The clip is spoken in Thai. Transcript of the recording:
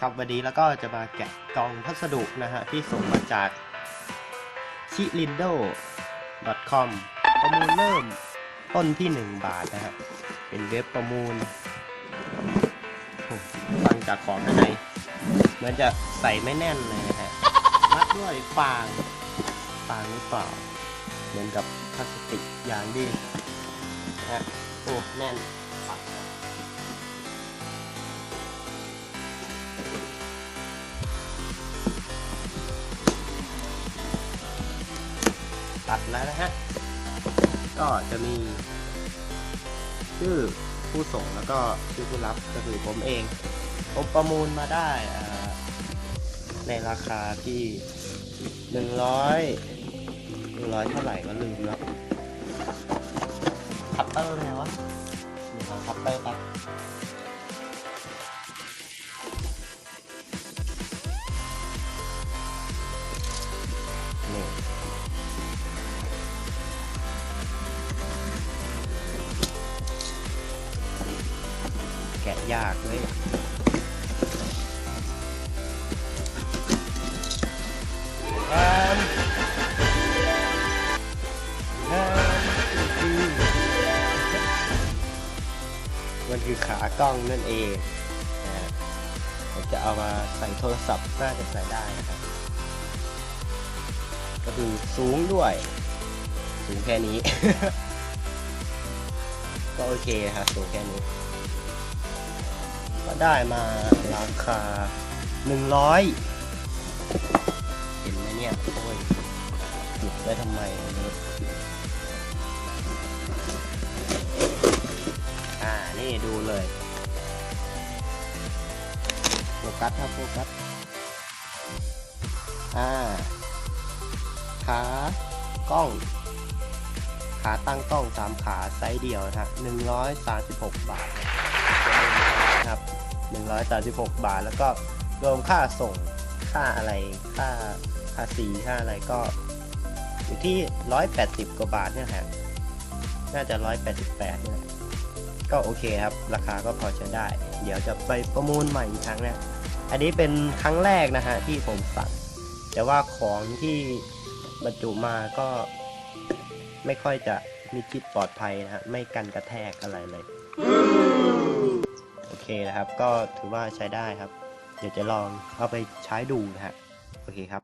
ครับวันนี้แล้วก็จะมาแกะกล่องพัสดุนะฮะที่ส่งมาจาก chilindo.com ประมูลเริ่มต้นที่ 1 บาทนะครับเป็นเว็บประมูลฟังจากของข้างในเหมือนจะใส่ไม่แน่นเลยนะฮะมัดด้วยฟางฟางหรือเปล่า เหมือนกับพลาสติกอย่างดีนะฮะโอ้แน่น ตัดแล้วนะฮะ ก็จะมี ชื่อผู้ส่งแล้วก็ชื่อผู้รับก็คือผมเอง ผมประมูลมาได้อ่าในราคาที่หนึ่งร้อยหนึ่งร้อยเท่าไหร่ก็ลืมแล้วคัตเตอร์ไงวะเดี๋ยวเอาคัตเตอร์ไปบ แกะยากเลยมันคือขากล้องนั่นเองนะผมจะเอามาใส่โทรศัพท์น่าจะใส่ได้นะครับ ก็คือสูงด้วย สูงแค่นี้ ก็โอเคครับสูงแค่นี้ ได้มาราคา 100 เห็นไหมเนี่ย โอ้ยหยุดไว้ทำไมอ่า นี่ดูเลยโฟกัสครับโฟกัส อ่า ขากล้องขาตั้งกล้องสามขาไซส์เดียวนะฮะ136 บาทนะครับ 136 บาท แล้วก็รวมค่าส่งค่าอะไรค่าค่าสีค่าอะไรก็อยู่ที่ 180 กว่าบาทเนี่ยฮะน่าจะ 188เนี่ยก็โอเคครับ ราคาก็พอใช้ได้ เดี๋ยวจะไปประมูลใหม่อีกครั้งนะอันนี้เป็นครั้งแรกนะฮะที่ผมสั่ง แต่ว่าของที่บรรจุมาก็ไม่ค่อยจะมีชิดปลอดภัยนะฮะ ไม่กันกระแทกอะไรเลย โอเคนะครับ ก็ถือว่าใช้ได้ครับ เดี๋ยวจะลองเอาไปใช้ดูนะฮะโอเคครับ